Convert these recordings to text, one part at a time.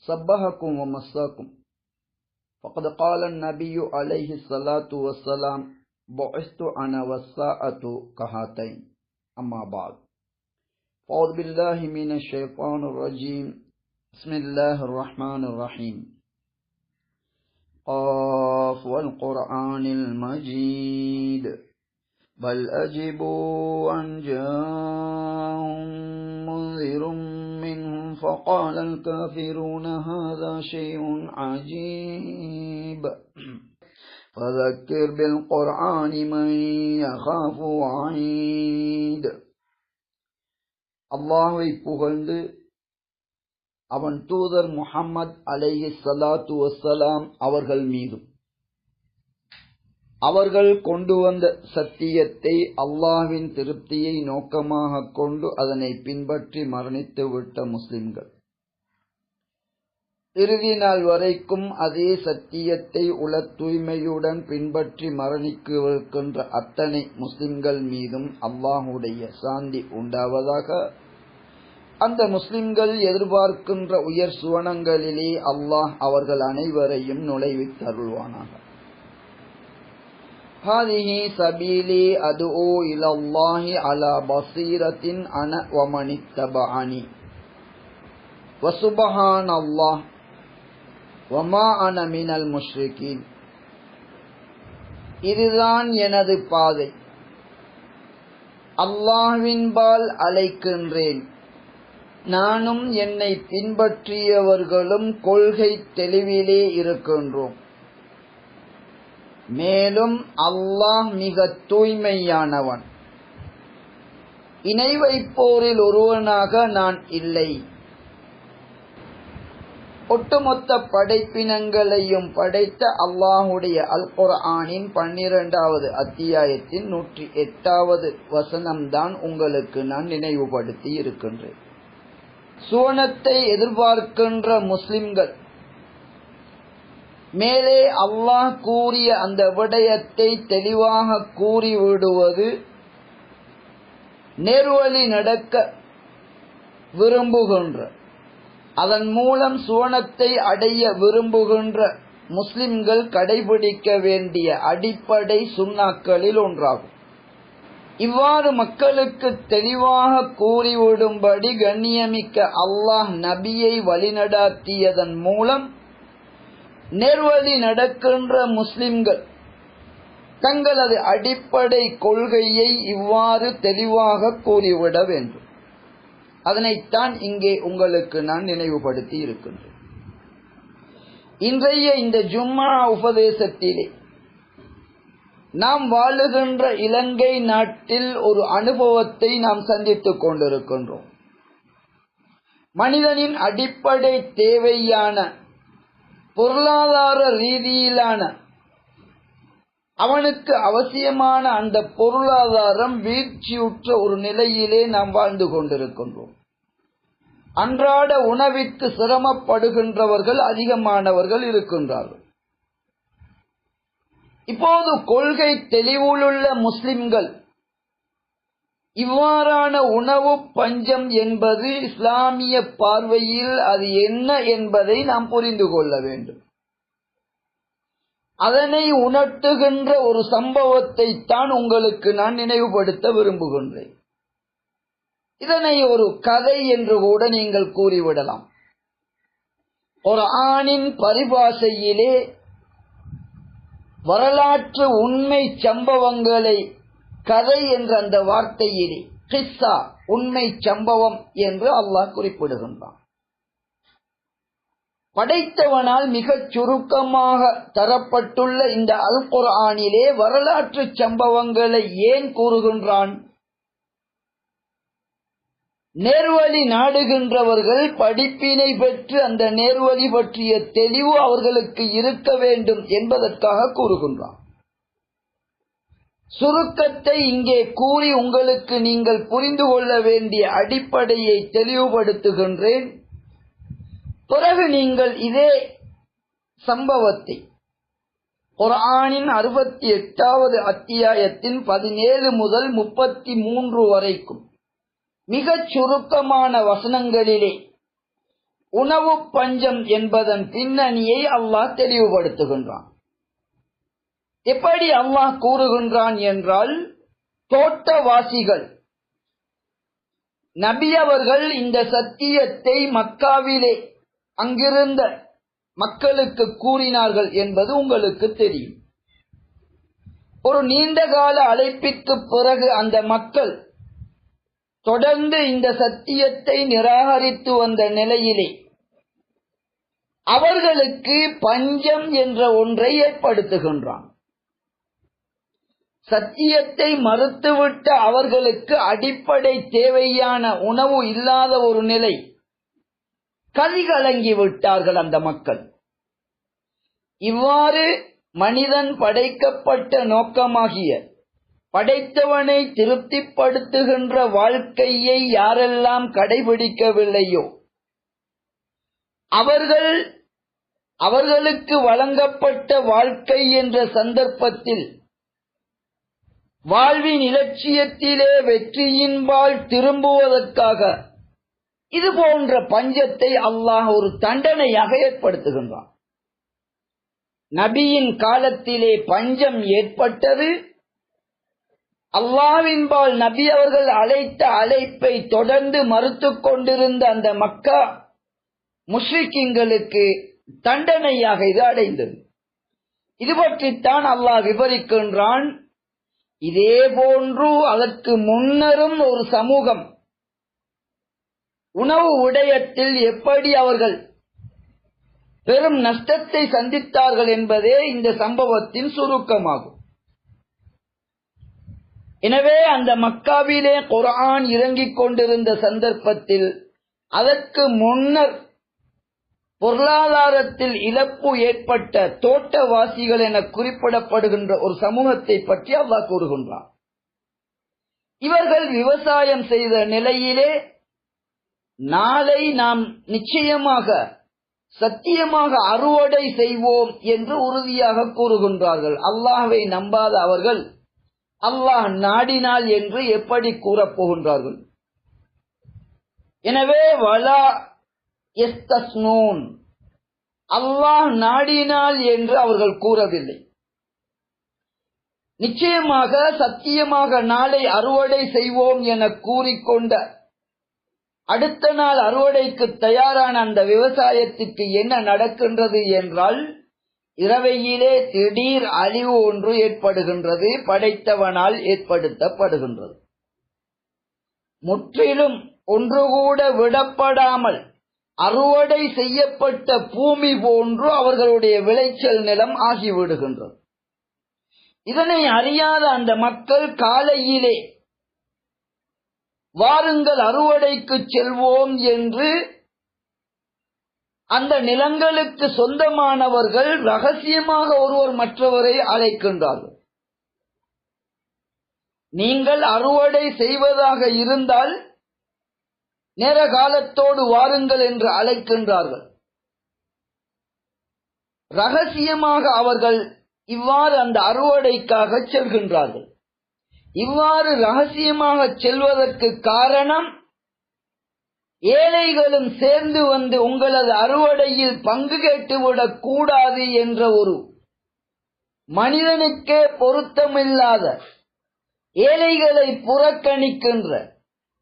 صبحكم ومساكم فقد قال النبي عليه الصلاة والسلام، بعثت أنا والساعة كهاتين أما بعد۔ فأعوذ بالله من الشيطان الرجيم بسم الله الرحمن الرحيم قاف والقرآن المجيد بل أجبوا أن جاءهم منذر فقال الكافرون هذا شيء عجيب فذكر بالقرآن من يخاف وعيد அல்லாஹை புகழ்ந்து அவன் தூதர் முஹம்மது அலைஹி சலாத்து வசலாம் அவர்கள் மீதும் அவர்கள் கொண்டு வந்த சத்தியத்தை அல்லாஹின் திருப்தியை நோக்கமாக கொண்டு அதனை பின்பற்றி மரணித்து விட்ட முஸ்லிம்கள். இறுதி நாள் வரைக்கும் அதே சத்தியத்தை உள தூய்மையுடன் பின்பற்றி மரணிக்கின்ற அத்தனை முஸ்லிம்கள் மீதும் அல்லாஹுடைய சாந்தி உண்டாவதாக அந்த முஸ்லிம்கள் எதிர்பார்க்கின்ற உயர் சுவனங்களிலே அல்லாஹ் அவர்கள் அனைவரையும் நுழைவித்தருள்வானாக. هذه سبيلي أدعو إلى الله على بصيرة أنا ومن اتبعني وسبحان الله وما أنا من المشركين இதுதான் எனது பாதை அல்லாஹ்வின்பால் அழைக்கின்றேன் நானும் என்னை பின்பற்றியவர்களும் கொள்கை தெளிவிலே இருக்கின்றோம் மேலும் அல்லாஹ் மிக தூய்மையானவன். இணை வைப்போரில் ஒருவனாக நான் இல்லை. ஒட்டுமொத்த படைப்பினங்களையும் படைத்த அல்லாஹுடைய அல் குர்ஆனின் பன்னிரண்டாவது அத்தியாயத்தின் நூற்றி எட்டாவது வசனம்தான் உங்களுக்கு நான் நினைவுபடுத்தி இருக்கின்றேன். சுவனத்தை எதிர்பார்க்கின்ற முஸ்லிம்கள் மேலே அல்லாஹ் கூறிய அந்த விடயத்தை தெளிவாக கூறிவிடுவது நேர்வழி நடக்க விரும்புகின்ற அதன் மூலம் சுவனத்தை அடைய விரும்புகின்ற முஸ்லிம்கள் கடைபிடிக்க வேண்டிய அடிப்படை சுண்ணாக்களில் ஒன்றாகும். இவ்வாறு மக்களுக்கு தெளிவாக கூறிவிடும்படி கண்ணியமிக்க அல்லாஹ் நபியை வழிநடாத்தியதன் மூலம் நேர்வழி நடக்கின்ற முஸ்லிம்கள் தங்களது அடிப்படை கொள்கையை இவ்வாறு தெளிவாக கூறிவிட வேண்டும். அதனைத்தான் இங்கே உங்களுக்கு நான் நினைவுபடுத்தி இருக்கின்றேன். இன்றைய இந்த ஜும்மா உபதேசத்திலே நாம் வாழுகின்ற இலங்கை நாட்டில் ஒரு அனுபவத்தை நாம் சந்தித்துக் கொண்டிருக்கின்றோம். மனிதனின் அடிப்படை தேவையான பொருளாதார ரீதியிலான அவனுக்கு அவசியமான அந்த பொருளாதாரம் வீழ்ச்சியுற்ற ஒரு நிலையிலே நாம் வாழ்ந்து கொண்டிருக்கின்றோம். அன்றாட உணவிற்கு சிரமப்படுகின்றவர்கள் அதிகமானவர்கள் இருக்கின்றார்கள். இப்போது கொள்கை தெளிவுள்ள முஸ்லிம்கள் இவ்வாறான உணவு பஞ்சம் என்பது இஸ்லாமிய பார்வையில் அது என்ன என்பதை நாம் புரிந்து கொள்ள வேண்டும். அதனை உணர்த்துகின்ற ஒரு சம்பவத்தை தான் உங்களுக்கு நான் நினைவுபடுத்த விரும்புகின்றேன். இதனை ஒரு கதை என்று கூட நீங்கள் கூறிவிடலாம். ஒரு ஆணின் பரிபாஷையிலே வரலாற்று உண்மை சம்பவங்களை கதை என்ற அந்த வார்த்தையிலே கிஸ்ஸா உண்மை சம்பவம் என்று அல்லாஹ் குறிப்பிடுகின்றான். படைத்தவனால் மிகச் சுருக்கமாக தரப்பட்டுள்ள இந்த அல் குரானிலே வரலாற்று சம்பவங்களை ஏன் கூறுகின்றான்? நேர்வழி நாடுகின்றவர்கள் படிப்பினை பெற்று அந்த நேர்வழி பற்றிய தெளிவு அவர்களுக்கு இருக்க வேண்டும் என்பதற்காக கூறுகின்றான். சுருக்கத்தை இங்கே கூறி உங்களுக்கு நீங்கள் புரிந்து கொள்ள வேண்டிய அடிப்படையை தெளிவுபடுத்துகின்றேன். பிறகு நீங்கள் இதே சம்பவத்தை குரானின் அறுபத்தி எட்டாவது அத்தியாயத்தின் பதினேழு முதல் முப்பத்தி மூன்று வரைக்கும் மிகச் சுருக்கமான வசனங்களிலே உணவு பஞ்சம் என்பதன் பின்னணியை அல்லாஹ் தெளிவுபடுத்துகின்றான். எப்படி அல்லாஹ் கூறுகின்றான் என்றால் தோட்டவாசிகள். நபி அவர்கள் இந்த சத்தியத்தை மக்காவிலே அங்கிருந்த மக்களுக்கு கூறினார்கள் என்பது உங்களுக்கு தெரியும். ஒரு நீண்ட கால அழைப்பிற்கு பிறகு அந்த மக்கள் தொடர்ந்து இந்த சத்தியத்தை நிராகரித்து வந்த நிலையிலே அவர்களுக்கு பஞ்சம் என்ற ஒன்றை ஏற்படுத்துகின்றான். சத்தியத்தை மறுத்துவிட்ட அவர்களுக்கு அடிப்படை தேவையான உணவு இல்லாத ஒரு நிலை. கதிகலங்கி விட்டார்கள் அந்த மக்கள். இவ்வாறு மனிதன் படைக்கப்பட்ட நோக்கமாகிய படைத்தவனை திருப்திப்படுத்துகின்ற வாழ்க்கையை யாரெல்லாம் கடைபிடிக்கவில்லையோ அவர்கள் அவர்களுக்கு வழங்கப்பட்ட வாழ்க்கை என்ற சந்தர்ப்பத்தில் வாழ்வின் இலட்சியத்திலே வெற்றியின்பால் திரும்புவதற்காக. இது போன்ற பஞ்சத்தை அல்லாஹ் ஒரு தண்டனையாக ஏற்படுத்துகின்றான். நபியின் காலத்திலே பஞ்சம் ஏற்பட்டது. அல்லாவின்பால் நபி அவர்கள் அழைத்த அழைப்பை தொடர்ந்து மறுத்துக் கொண்டிருந்த அந்த மக்கா முஸ்லிக்கிங்களுக்கு தண்டனையாக இது அடைந்தது. இது பற்றித்தான் அல்லாஹ் விவரிக்கின்றான். இதே போன்று அதற்கு முன்னரும் ஒரு சமூகம். உணவு விடயத்தில் எப்படி அவர்கள் பெரும் நஷ்டத்தை சந்தித்தார்கள் என்பதே இந்த சம்பவத்தின் சுருக்கமாகும். எனவே அந்த மக்காவிலே குரான் இறங்கிக் கொண்டிருந்த சந்தர்ப்பத்தில் அதற்கு முன்னர் பொருளாதாரத்தில் இழப்பு ஏற்பட்ட தோட்டவாசிகள் என குறிப்பிடப்படுகின்ற ஒரு சமூகத்தை பற்றி அல்லாஹ் கூறுகின்றார் இவர்கள் விவசாயம் செய்த நிலையிலே நாளை நாம் நிச்சயமாக சத்தியமாக அறுவடை செய்வோம் என்று உறுதியாக கூறுகின்றார்கள். அல்லாஹை நம்பாத அவர்கள் அல்லாஹ் நாடினால் என்று எப்படி கூறப்போகின்றார்கள் எனவே வலா எஸ்தஸ்னூன். அல்லாஹ் நாடினால் என்று அவர்கள் கூறவில்லை. நிச்சயமாக சத்தியமாக நாளை அறுவடை செய்வோம் என கூறிக்கொண்ட அடுத்த நாள் அறுவடைக்கு தயாரான அந்த விவசாயத்துக்கு என்ன நடக்கின்றது என்றால் இரவையிலே திடீர் அழிவு ஒன்று ஏற்படுகின்றது படைத்தவனால் ஏற்படுத்தப்படுகின்றது. முற்றிலும் ஒன்று கூட விடப்படாமல் அறுவடை செய்யப்பட்ட பூமி போன்று அவர்களுடைய விளைச்சல் நிலம் ஆகிவிடுகின்றது. இதனை அறியாத அந்த மக்கள் காலையிலே வாருங்கள் அறுவடைக்கு செல்வோம் என்று அந்த நிலங்களுக்கு சொந்தமானவர்கள் ரகசியமாக ஒருவர் மற்றவரை அழைக்கின்றார்கள். நீங்கள் அறுவடை செய்வதாக இருந்தால் நேர காலத்தோடு வாருங்கள் என்று அழைக்கின்றார்கள். ரகசியமாக அவர்கள் இவ்வாறு அந்த அறுவடைக்காக செல்கின்றார்கள். இவ்வாறு ரகசியமாக செல்வதற்கு காரணம் ஏழைகளும் சேர்ந்து வந்து உங்களது அறுவடையில் பங்கு கேட்டுவிடக் கூடாது என்ற ஒரு மனிதனுக்கே பொருத்தமில்லாத ஏழைகளை புறக்கணிக்கின்ற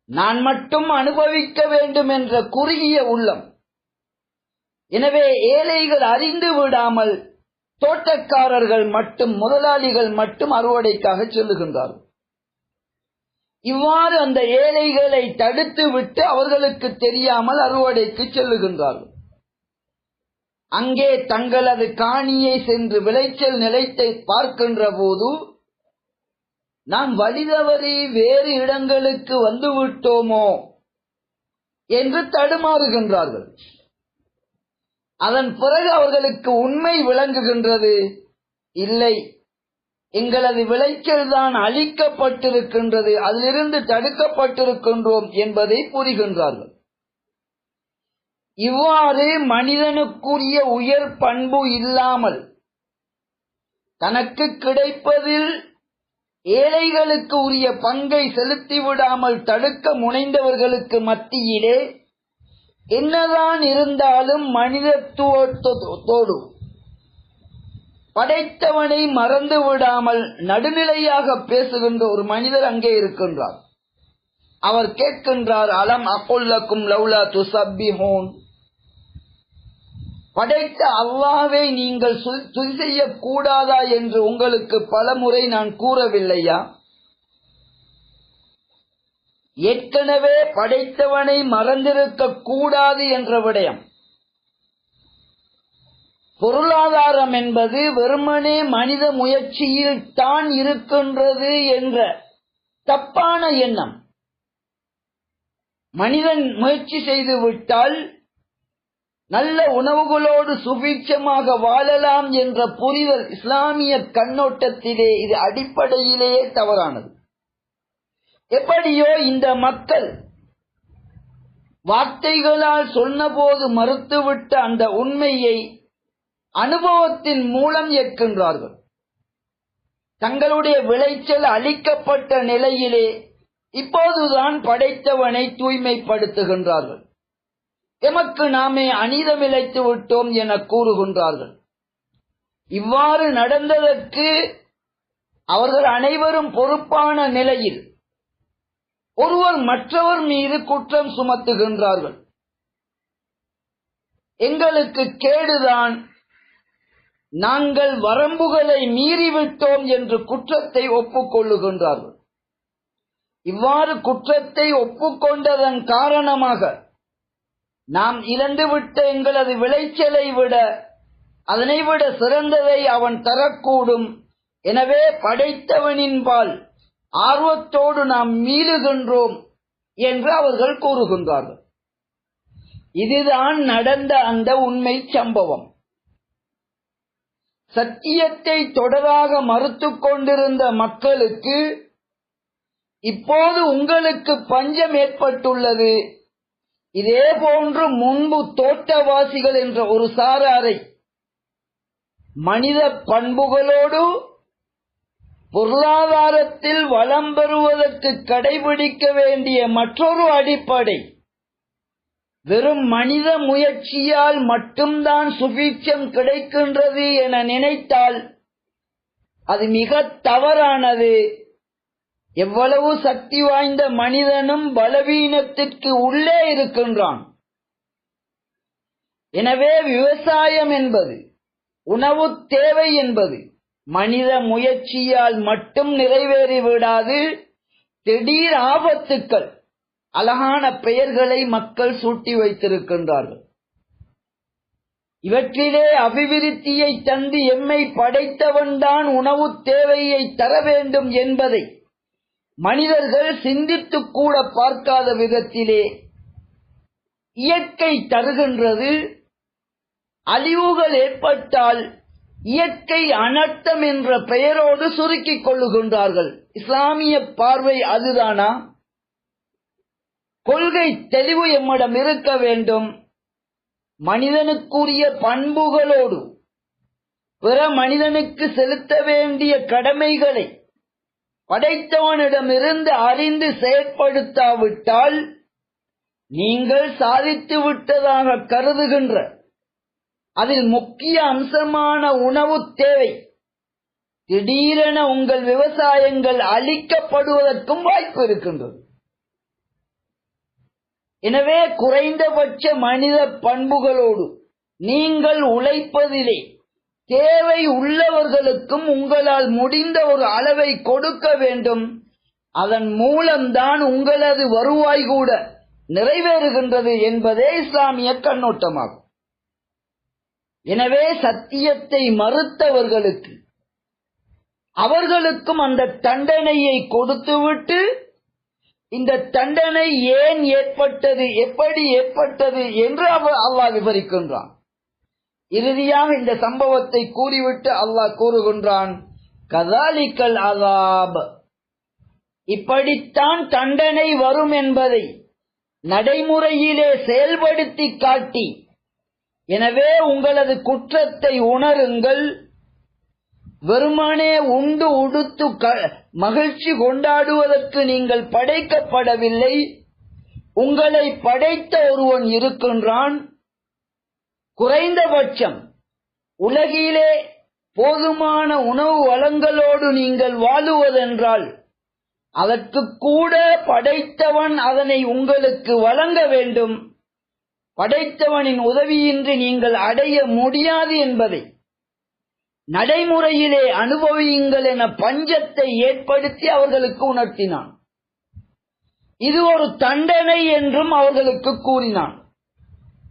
நான் மட்டும் அனுபவிக்க வேண்டும் என்ற குறுகிய உள்ளம். எனவே ஏழைகள் அறிந்து விடாமல் தோட்டக்காரர்கள் மட்டும் முதலாளிகள் மட்டும் அறுவடைக்காக சொல்லுகின்றார்கள். இவ்வாறு அந்த ஏழைகளை தடுத்து விட்டு அவர்களுக்கு தெரியாமல் அறுவடைக்கு செல்லுகின்றார்கள். அங்கே தங்களது காணியை சென்று விளைச்சல் நிலைத்தை பார்க்கின்ற போது நாம் வழிதவறி வேறு இடங்களுக்கு வந்து விட்டோமோ என்று தடுமாறுகின்றார்கள். அதன் பிறகு அவர்களுக்கு உண்மை விளங்குகின்றது. இல்லை எங்களது விளைச்சல் தான் அழிக்கப்பட்டிருக்கின்றது அதிலிருந்து தடுக்கப்பட்டிருக்கின்றோம் என்பதை புரிகின்றார்கள் இவ்வாறு மனிதனுக்குரிய உயர் பண்பு இல்லாமல் தனக்கு கிடைப்பதில் ஏழைகளுக்கு உரிய பங்கை செலுத்திவிடாமல் தடுக்க முனைந்தவர்களுக்கு மத்தியிலே என்னதான் இருந்தாலும் மனிதத்துவத்தோடு படைத்தவனை மறந்து விடாமல் நடுநிலையாக பேசுகின்ற ஒரு மனிதர் அங்கே இருக்கின்றார். அவர் கேட்கின்றார் அலம் அக்குல்லக்கும் லவ்லா துசப்பிஹோன்? படைத்த அல்லாவே நீங்கள் துதி செய்யக்கூடாதா என்று உங்களுக்கு பல முறை நான் கூறவில்லையா? ஏற்கனவே படைத்தவனை மறந்திருக்க கூடாது என்ற விடயம். பொருளாதாரம் என்பது வெறுமனே மனித முயற்சியில் தான் இருக்கின்றது என்ற தப்பான எண்ணம். மனிதன் முயற்சி செய்து விட்டால் நல்ல உணவுகளோடு சுபீட்சமாக வாழலாம் என்ற புரிதல் இஸ்லாமிய கண்ணோட்டத்திலே இது அடிப்படையிலேயே தவறானது. எப்படியோ இந்த மக்கள் வார்த்தைகளால் சொன்னபோது மறுத்துவிட்ட அந்த உண்மையை அனுபவத்தின் மூலம் ஏற்கின்றார்கள். தங்களுடைய விளைச்சல் அளிக்கப்பட்ட நிலையிலே இப்போதுதான் படைத்தவனை தூய்மைப்படுத்துகின்றார்கள். எமக்கு நாமே அநீதமிழைத்து விட்டோம் என கூறுகின்றார்கள். இவ்வாறு நடந்ததற்கு அவர்கள் அனைவரும் பொறுப்பான நிலையில் ஒருவர் மற்றவர் மீது குற்றம் சுமத்துகின்றார்கள். எங்களுக்கு கேடுதான் நாங்கள் வரம்புகளை மீறிவிட்டோம் என்று குற்றத்தை ஒப்புக்கொள்ளுகின்றார்கள். இவ்வாறு குற்றத்தை ஒப்புக்கொண்டதன் காரணமாக நாம் இழந்துவிட்ட எங்களது விளைச்சலை விட அதனை விட சிறந்ததை அவன் தரக்கூடும். எனவே படைத்தவனின்பால் ஆர்வத்தோடு நாம் மீளுகின்றோம் என்று அவர்கள் கூறுகின்றார்கள். இதுதான் நடந்த அந்த உண்மை சம்பவம். சத்தியத்தை தொடராக மறுத்து கொண்டிருந்த மக்களுக்கு இப்போது உங்களுக்கு பஞ்சம் ஏற்பட்டுள்ளது. இதே போன்று முன்பு தோட்டவாசிகள் என்ற ஒரு சாராரை மனித பண்புகளோடு பொருளாதாரத்தில் வளம் பெறுவதற்கு கடைபிடிக்க வேண்டிய மற்றொரு அடிப்படை வெறும் மனித முயற்சியால் மட்டும்தான் சுபீட்சம் கிடைக்கின்றது என நினைத்தால் அது மிக தவறானது. எவ்வளவு சக்தி வாய்ந்த மனிதனும் பலவீனத்திற்கு உள்ளே இருக்கின்றான். எனவே விவசாயம் என்பது உணவு தேவை என்பது மனித முயற்சியால் மட்டும் நிறைவேறி விடாது திடீர் ஆபத்துக்கள் அழகான பெயர்களை மக்கள் சூட்டி வைத்திருக்கின்றார்கள். இவற்றிலே அபிவிருத்தியை தந்து எம்மை படைத்தவன்தான் உணவு தேவையை தர வேண்டும் என்பதை மனிதர்கள் சிந்தித்து கூட பார்க்காத விதத்திலே இயற்கை தருகின்றது. அழிவுகள் ஏற்பட்டால் இயற்கை அனர்த்தம் என்ற பெயரோடு சுருக்கிக் கொள்ளுகின்றார்கள். இஸ்லாமிய பார்வை அதுதானா? கொள்கை தெளிவு எம்மிடம் இருக்க வேண்டும். மனிதனுக்குரிய பண்புகளோடு பிற மனிதனுக்கு செலுத்த வேண்டிய கடமைகளை படைத்தவனிடமிருந்து அறிந்து செயற்படுத்தாவிட்டால் நீங்கள் சாதித்து விட்டதாக கருதுகின்ற அதில் முக்கிய அம்சமான உணவு தேவை. திடீரென உங்கள் விவசாயங்கள் அழிக்கப்படுவதற்கும் வாய்ப்பு இருக்கின்றது. எனவே குறைந்தபட்ச மனித பண்புகளோடு நீங்கள் உழைப்பதிலே தேவை உள்ளவர்களுக்கும் உங்களால் முடிந்த ஒரு அளவை கொடுக்க வேண்டும். அதன் மூலம்தான் உங்களது வருவாய் கூட நிறைவேறுகின்றது என்பதே இஸ்லாமிய கண்ணோட்டமாகும். எனவே சத்தியத்தை மறுத்தவர்களுக்கு அவர்களுக்கும் அந்த தண்டனையை கொடுத்துவிட்டு இந்த தண்டனை ஏன் ஏற்பட்டது எப்படி ஏற்பட்டது என்று அவர் அவ்வா விவரிக்கின்றான். இறுதியாக இந்த சம்பவத்தை கூறிவிட்டு அல்லாஹ் கூறுகின்றான் கதாலிக்கல் அதாப். இப்படித்தான் தண்டனை வரும் என்பதை நடைமுறையிலே செயல்படுத்தி காட்டி எனவே உங்களது குற்றத்தை உணருங்கள். வெறுமனே உண்டு உடுத்து மகிழ்ச்சி கொண்டாடுவதற்கு நீங்கள் படைக்கப்படவில்லை. உங்களை படைத்த ஒருவன் இருக்கின்றான். குறைந்தபட்சம் உலகிலே போதுமான உணவு வளங்களோடு நீங்கள் வாழுவதென்றால் அதற்கு கூட படைத்தவன் அதனை உங்களுக்கு வழங்க வேண்டும். படைத்தவனின் உதவியின்றி நீங்கள் அடைய முடியாது என்பதை. நடைமுறையிலே அனுபவியுங்கள் என பஞ்சத்தை ஏற்படுத்தி அவர்களுக்கு உணர்த்தினான். இது ஒரு தண்டனை என்றும் அவர்களுக்கு கூறினான்.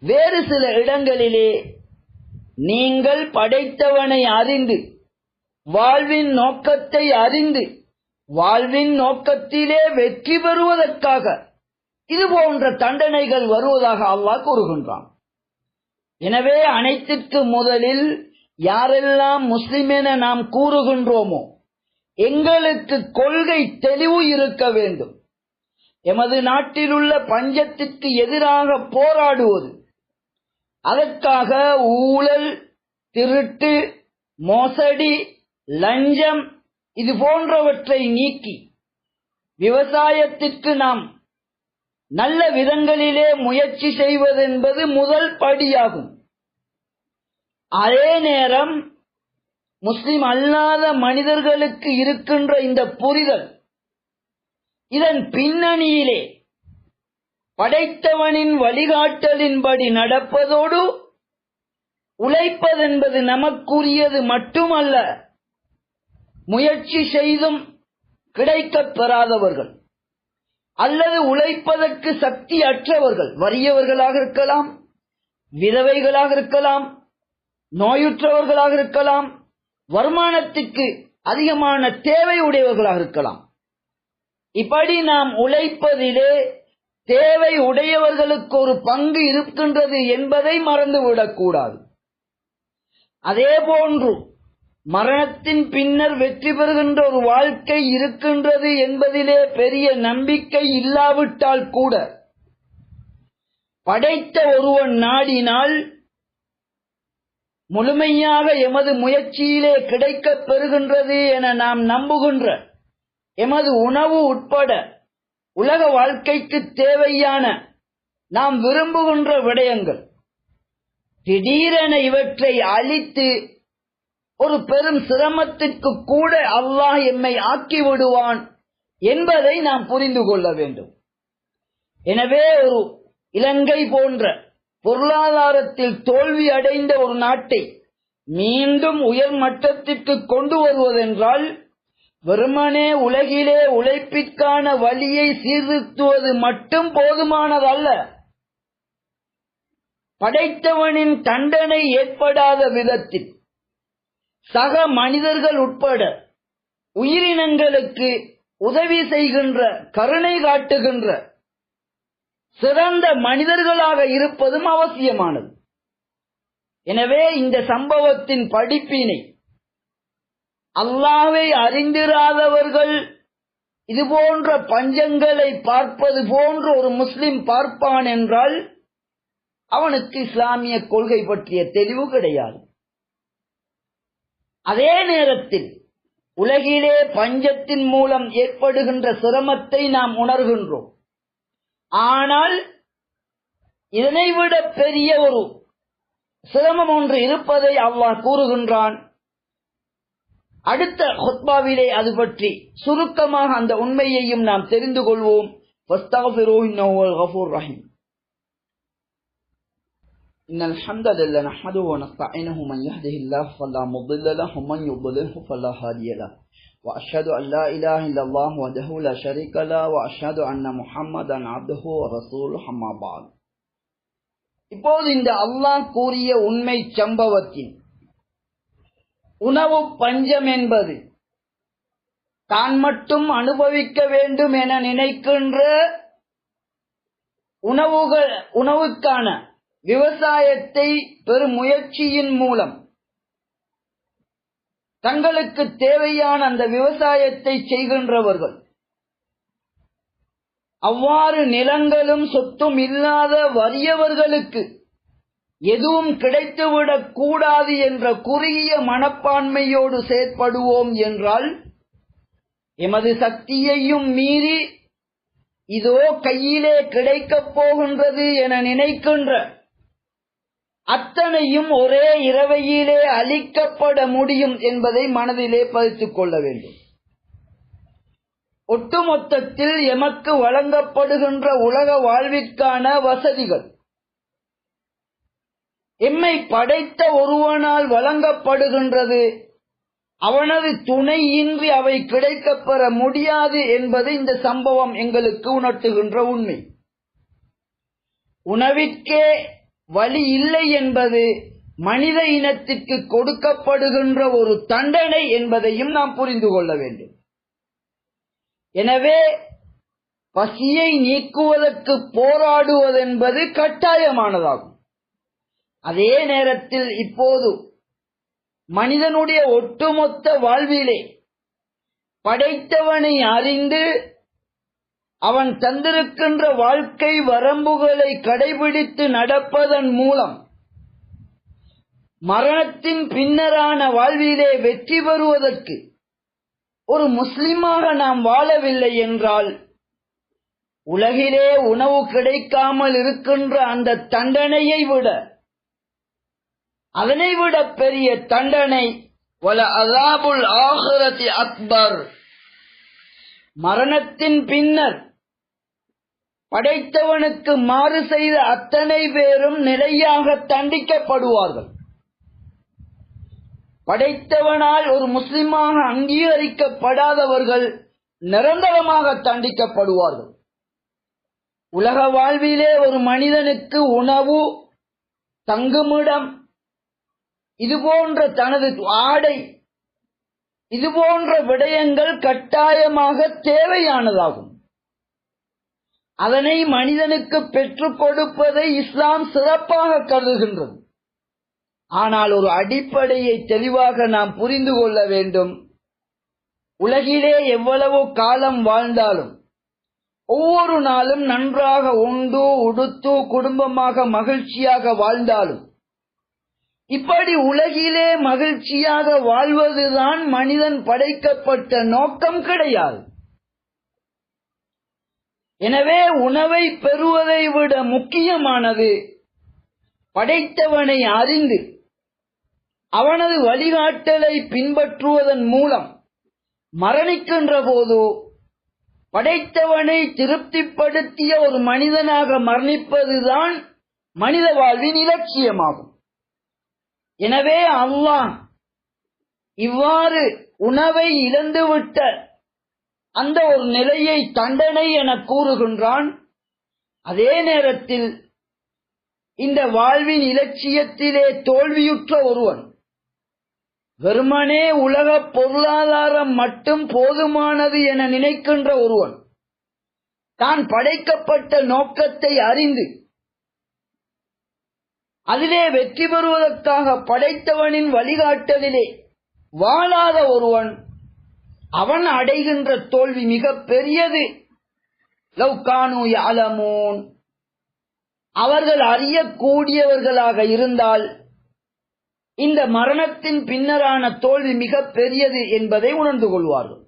வேறு சில இடங்களிலே நீங்கள் படைத்தவனை அறிந்து வாழ்வின் நோக்கத்தை அறிந்து வாழ்வின் நோக்கத்திலே வெற்றி பெறுவதற்காக இது போன்ற தண்டனைகள் வருவதாக அல்லாஹ் கூறுகின்றான். எனவே அனைத்திற்கு முதலில் யாரெல்லாம் முஸ்லிம் என நாம் கூறுகின்றோமோ எங்களுக்கு கொள்கை தெளிவு இருக்க வேண்டும். எமது நாட்டில் உள்ள பஞ்சத்திற்கு எதிராக போராடுவது அதற்காக ஊழல் திருட்டு மோசடி லஞ்சம் இது போன்றவற்றை நீக்கி விவசாயத்திற்கு நாம் நல்ல விதங்களிலே முயற்சி செய்வதென்பது முதல் படியாகும். அதே நேரம் முஸ்லிம் அல்லாத மனிதர்களுக்கு இருக்கின்ற இந்த புரிதல் இதன் பின்னணியிலே படைத்தவனின் வழிகாட்டலின்படி நடப்பதோடு உழைப்பதென்பது நமக்குரியது மட்டுமல்ல முயற்சி செய்தும் கிடைக்கப் பெறாதவர்கள் அல்லது உழைப்பதற்கு சக்தி அற்றவர்கள் வறியவர்களாக இருக்கலாம் விதவைகளாக இருக்கலாம் நோயுற்றவர்களாக இருக்கலாம் வருமானத்துக்கு அதிகமான தேவை உடையவர்களாக இருக்கலாம். இப்படி நாம் உழைப்பதிலே தேவை உடையவர்களுக்கு ஒரு பங்கு இருக்கின்றது என்பதை மறந்துவிடக்கூடாது அதே போன்று மரணத்தின் பின்னர் வெற்றி பெறுகின்ற ஒரு வாழ்க்கை இருக்கின்றது என்பதிலே பெரிய நம்பிக்கை இல்லாவிட்டால் கூட படைத்த ஒருவன் நாடினால் முழுமையாக எமது முயற்சியிலே கிடைக்கப் பெறுகின்றது என நாம் நம்புகின்ற எமது உணவு உட்பட உலக வாழ்க்கைக்கு தேவையான நாம் விரும்புகின்ற விடயங்கள். திடீரென இவற்றை அழித்து ஒரு பெரும் சிரமத்திற்கு கூட அல்லாஹ் எம்மை ஆக்கி விடுவான் என்பதை நாம் புரிந்து கொள்ள வேண்டும். எனவே ஒரு இலங்கை போன்ற பொருளாதாரத்தில் தோல்வி அடைந்த ஒரு நாட்டை மீண்டும் உயர் மட்டத்திற்கு கொண்டு வருவதென்றால் வெறுமனே உலகிலே உழைப்பிற்கான வழியை சீர்திருத்துவது மட்டும் போதுமானதல்ல. படைத்தவனின் தண்டனை ஏற்படாத விதத்தில் சக மனிதர்கள் உட்பட உயிரினங்களுக்கு உதவி செய்கின்ற கருணை காட்டுகின்ற சிறந்த மனிதர்களாக இருப்பதும் அவசியமானது. எனவே இந்த சம்பவத்தின் படிப்பினை அல்லாவை அறிந்திராதவர்கள் இது போன்ற பஞ்சங்களை பார்ப்பது போன்று ஒரு முஸ்லிம் பார்ப்பான் என்றால் அவனுக்கு இஸ்லாமிய கொள்கை பற்றிய தெளிவு கிடையாது. அதே நேரத்தில் உலகிலே பஞ்சத்தின் மூலம் ஏற்படுகின்ற சிரமத்தை நாம் உணர்கின்றோம். ஆனால் இதனைவிட பெரிய ஒரு சிரமம் ஒன்று இருப்பதை அல்லாஹ் கூறுகின்றான். அடுத்த ஹுத்பாவிலே அது பற்றி சுருக்கமாக அந்த உண்மையையும் நாம் தெரிந்து கொள்வோம் ரஹீம் إن الحمد لله نحمده ونستعينه من يهده الله فلا مضل له ومن يضلله فلا هادي له وأشهد أن لا إله إلا الله وحده لا شريك له وأشهد أن محمدا عبده ورسوله أما بعد இப்போது இந்த அல்லாஹ் கூறிய உண்மை சம்பவத்தின் உணவு பஞ்சம் என்பது தான் மட்டும் அனுபவிக்க வேண்டும் என நினைக்கின்ற உணவுகள் உணவுக்கான விவசாயத்தை பெரும் முயற்சியின் மூலம் தங்களுக்கு தேவையான அந்த விவசாயத்தை செய்கின்றவர்கள். அவ்வாறு நிலங்களும் சொத்தும் இல்லாத வறியவர்களுக்கு எதுவும் கிடைத்துவிடக் கூடாது என்ற குறுகிய மனப்பான்மையோடு செயற்படுவோம் என்றால் எமது சக்தியையும் மீறி இதோ கையிலே கிடைக்கப் போகின்றது என நினைக்கின்ற அத்தனையும் ஒரே இரவையிலே அளிக்கப்பட முடியும் என்பதை மனதிலே பதித்துக் கொள்ள வேண்டும். ஒட்டுமொத்தத்தில் எமக்கு வழங்கப்படுகின்ற உலக வாழ்விற்கான வசதிகள் எம்மை படைத்த ஒருவனால் வழங்கப்படுகின்றது. அவனது துணையின்றி அவை கிடைக்கப் பெற முடியாது என்பது இந்த சம்பவம் எங்களுக்கு உணர்த்துகின்ற உண்மை. உணவிற்கே வழி இல்லை என்பது மனித இனத்திற்கு கொடுக்கப்படுகின்ற ஒரு தண்டனை என்பதையும் நாம் புரிந்து கொள்ள வேண்டும். எனவே பசியை நீக்குவதற்கு போராடுவதென்பது கட்டாயமானதாகும். அதே நேரத்தில் இப்போது மனிதனுடைய ஒட்டுமொத்த வாழ்விலே படைத்தவனை அறிந்து அவன் தந்திருக்கின்ற வாழ்க்கை வரம்புகளை கடைபிடித்து நடப்பதன் மூலம் மரணத்தின் பின்னரான வாழ்விலே வெற்றி பெறுவதற்கு ஒரு முஸ்லிமாக நாம் வாழவில்லை என்றால் உலகிலே உணவு கிடைக்காமல் இருக்கின்ற அந்த தண்டனையை விட அதனை விட பெரிய தண்டனை வல அதாபுல் ஆஹரத்தி அக்பர். மரணத்தின் பின்னர் படைத்தவனுக்கு மாறு செய்த அத்தனை பேரும் நிலையாக தண்டிக்கப்படுவார்கள். படைத்தவனால் ஒரு முஸ்லிமாக அங்கீகரிக்கப்படாதவர்கள் நிரந்தரமாக தண்டிக்கப்படுவார்கள். உலக வாழ்விலே ஒரு மனிதனுக்கு உணவு தங்குமிடம் இதுபோன்ற தனது ஆடை இதுபோன்ற விடயங்கள் கட்டாயமாக தேவையானதாகும். அதனை மனிதனுக்கு பெற்றுக் கொடுப்பதை இஸ்லாம் சிறப்பாக கருதுகின்றது. ஆனால் ஒரு அடிப்படையை தெளிவாக நாம் புரிந்து கொள்ள வேண்டும். உலகிலே எவ்வளவு காலம் வாழ்ந்தாலும் ஒவ்வொரு நாளும் நன்றாக உண்டு உடுத்து குடும்பமாக மகிழ்ச்சியாக வாழ்ந்தாலும் இப்படி உலகிலே மகிழ்ச்சியாக வாழ்வதுதான் மனிதன் படைக்கப்பட்ட நோக்கம் கிடையாது. எனவே உணவை பெறுவதை விட முக்கியமானது படைத்தவனை அறிந்து அவனது வழிகாட்டலை பின்பற்றுவதன் மூலம் மரணிக்கின்ற போது படைத்தவனை திருப்திப்படுத்திய ஒரு மனிதனாக மரணிப்பதுதான் மனித வாழ்வின் இலட்சியமாகும். எனவே அல்லாஹ் இவ்வாறு உணவை இழந்துவிட்ட அந்த ஒரு நிலையை தண்டனை என கூறுகின்றான். அதே நேரத்தில் இந்த வாழ்வின் இலட்சியத்திலே தோல்வியுற்ற ஒருவன் வெறுமனே உலக பொருளாதாரம் மட்டும் போதுமானது என நினைக்கின்ற ஒருவன் தான் படைக்கப்பட்ட நோக்கத்தை அறிந்து அதிலே வெற்றி பெறுவதற்காக படைத்தவனின் வழிகாட்டலிலே வாழாத ஒருவன் அவன் அடைகின்ற தோல்வி மிக பெரியது. லவ்கானு யாலமோன் அவர்கள் அறியக்கூடியவர்களாக இருந்தால் இந்த மரணத்தின் பின்னரான தோல்வி மிக பெரியது என்பதை உணர்ந்து கொள்வார்கள்.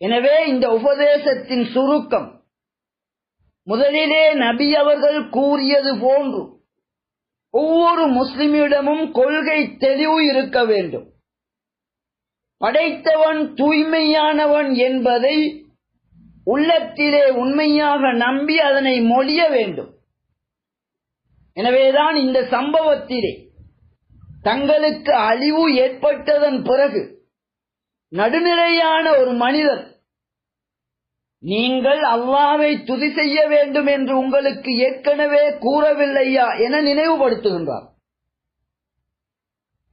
எனவே இந்த உபதேசத்தின் சுருக்கம் முதலிலே நபி அவர்கள் கூறியது போன்று ஒவ்வொரு முஸ்லிமிடமும் கொள்கை தெளிவு இருக்க வேண்டும். படைத்தவன் தூய்மையானவன் என்பதை உள்ளத்திலே உண்மையாக நம்பி அதனை மொழிய வேண்டும். எனவேதான் இந்த சம்பவத்திலே தங்களுக்கு அழிவு ஏற்பட்டதன் பிறகு நடுநிலையான ஒரு மனிதன் நீங்கள் அல்லாவை துதி செய்ய வேண்டும் என்று உங்களுக்கு ஏற்கனவே கூறவில்லையா என நினைவுபடுத்துகின்றார்.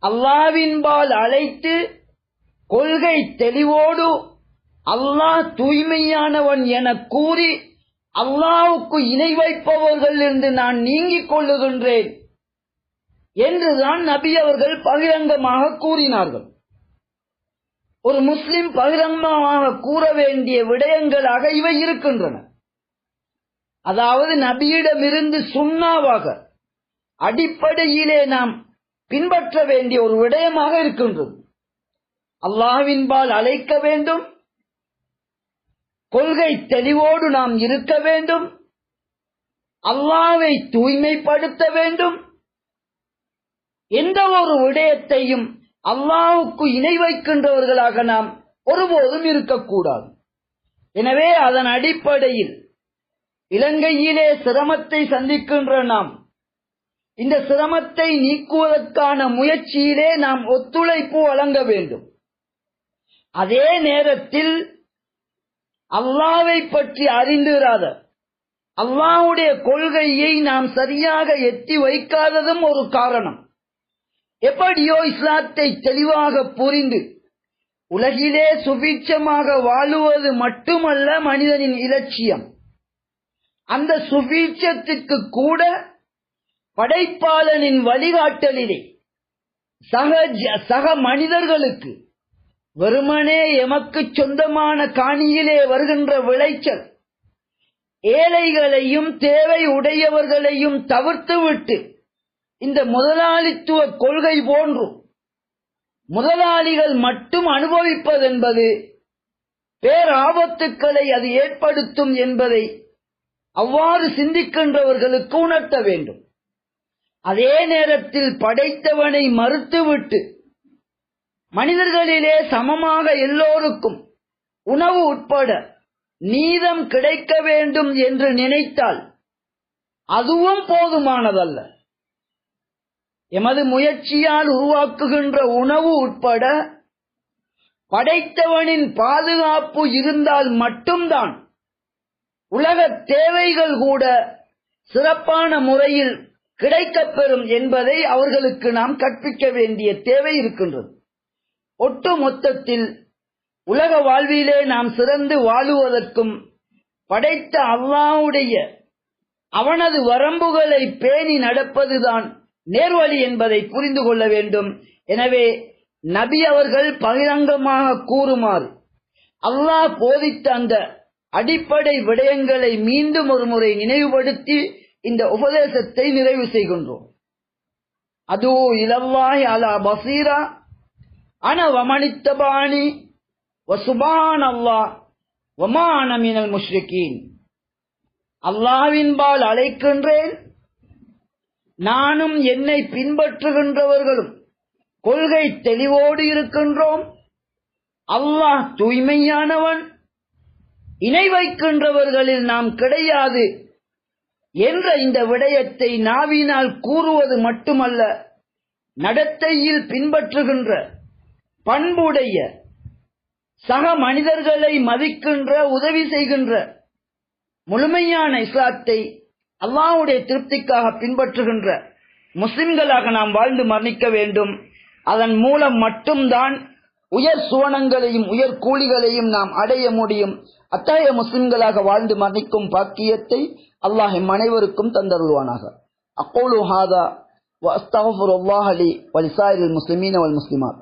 அல்லாவின்பால் அழைத்து கொள்கை தெளிவோடு அல்லாஹ் தூய்மையானவன் என கூறி அல்லாவுக்கு இணை வைப்பவர்களிலிருந்து நான் நீங்கிக் கொள்ளுகின்றேன். என்றுதான் நபி அவர்கள் பகிரங்கமாக கூறினார்கள். ஒரு முஸ்லிம் பகிரங்கமாக கூற வேண்டிய விடயங்களாக இவை இருக்கின்றன. அதாவது நபியிடமிருந்து சுண்ணாவாக அடிப்படையிலே நாம் பின்பற்ற வேண்டிய ஒரு விடயமாக இருக்கின்றது. அல்லாஹ்வின்பால் அழைக்க வேண்டும். கொள்கை தெளிவோடு நாம் இருக்க வேண்டும். அல்லாவை தூய்மைப்படுத்த வேண்டும். எந்த ஒரு விடயத்தையும் அல்லாவுக்கு இணை வைக்கின்றவர்களாக நாம் ஒருபோதும் இருக்கக்கூடாது. எனவே அதன் அடிப்படையில் இலங்கையிலே சிரமத்தை சந்திக்கின்ற நாம் இந்த சிரமத்தை நீக்குவதற்கான முயற்சியிலே நாம் ஒத்துழைப்பு வழங்க வேண்டும். அதே நேரத்தில் அல்லாவை பற்றி அறிந்திராத அல்லாவுடைய கொள்கையை நாம் சரியாக எத்தி வைக்காததும் ஒரு காரணம். எப்படியோ இஸ்லாத்தை தெளிவாக புரிந்து உலகிலே சுபீட்சமாக வாழுவது மட்டுமல்ல மனிதனின் இலட்சியம். அந்த சுபீட்சத்துக்கு கூட படைப்பாளனின் வழிகாட்டலிலே சக சக மனிதர்களுக்கு வெறுமனே எமக்கு சொந்தமான காணியிலே வருகின்ற விளைச்சல் ஏழைகளையும் தேவை உடையவர்களையும் தவிர்த்துவிட்டு இந்த முதலாளித்துவ கொள்கை போன்று முதலாளிகள் மட்டும் அனுபவிப்பதென்பது பேராபத்துக்களை அது ஏற்படுத்தும் என்பதை அவ்வாறு சிந்திக்கின்றவர்களுக்கு உணர்த்த வேண்டும். அதே நேரத்தில் படைத்தவனை மறுத்துவிட்டு மனிதர்களிலே சமமாக எல்லோருக்கும் உணவு உட்பட நீதம் கிடைக்க வேண்டும் என்று நினைத்தால் அதுவும் போதுமானதல்ல. எமது முயற்சியால் உருவாக்குகின்ற உணவு உட்பட படைத்தவனின் பாதுகாப்பு இருந்தால் மட்டும்தான் உலக தேவைகள் கூட சிறப்பான முறையில் கிடைக்கப்பெறும் என்பதை அவர்களுக்கு நாம் கற்பிக்க வேண்டிய தேவை இருக்கின்றது. ஒட்டு மொத்தத்தில் உலக வாழ்விலே நாம் சிறந்து வாழுவதற்கும் படைத்த அல்லாவுடைய அவனது வரம்புகளை பேணி நடப்பதுதான் நேர்வழி என்பதை புரிந்து கொள்ள வேண்டும். எனவே நபி அவர்கள் பகிரங்கமாக கூறுமாறு அல்லாஹ் போதித்த அந்த அடிப்படை விடயங்களை மீண்டும் ஒரு முறை நினைவுபடுத்தி இந்த உபதேசத்தை நிறைவு செய்கின்றோம். அது இலல்லாஹி அலா பசீரா அன வமனித்தபாணி வசுபான் அல்லாஹ் வமான முஷ்ரிகீன். அல்லாவின்பால் அழைக்கின்றேன் நானும் என்னை பின்பற்றுகின்றவர்களும் கொள்கை தெளிவோடு இருக்கின்றோம். அல்லாஹ் தூய்மையானவன். இணை வைக்கின்றவர்களில் நாம் கிடையாது என்ற இந்த விடயத்தை நாவினால் கூறுவது மட்டுமல்ல நடத்தையில் பின்பற்றுகின்ற பண்புடைய சக மனிதர்களை மதிக்கின்ற உதவி செய்கின்ற முழுமையான இஸ்லாத்தை அல்லாவுடைய திருப்திக்காக பின்பற்றுகின்ற முஸ்லிம்களாக நாம் வாழ்ந்து மரணிக்க வேண்டும். அதன் மூலம் மட்டும்தான் உயர் சுவனங்களையும் உயர் கூலிகளையும் நாம் அடைய முடியும். அத்தகைய முஸ்லிம்களாக வாழ்ந்து மரணிக்கும் பாக்கியத்தை அல்லாஹ் அனைவருக்கும் தந்தருள்வானாக. அக்கோலு ஹாதா வஸ்தாஃபுர் அல்லாஹ் அலி வலிசாயில் முஸ்லிமீன் அவள் முஸ்லிமார்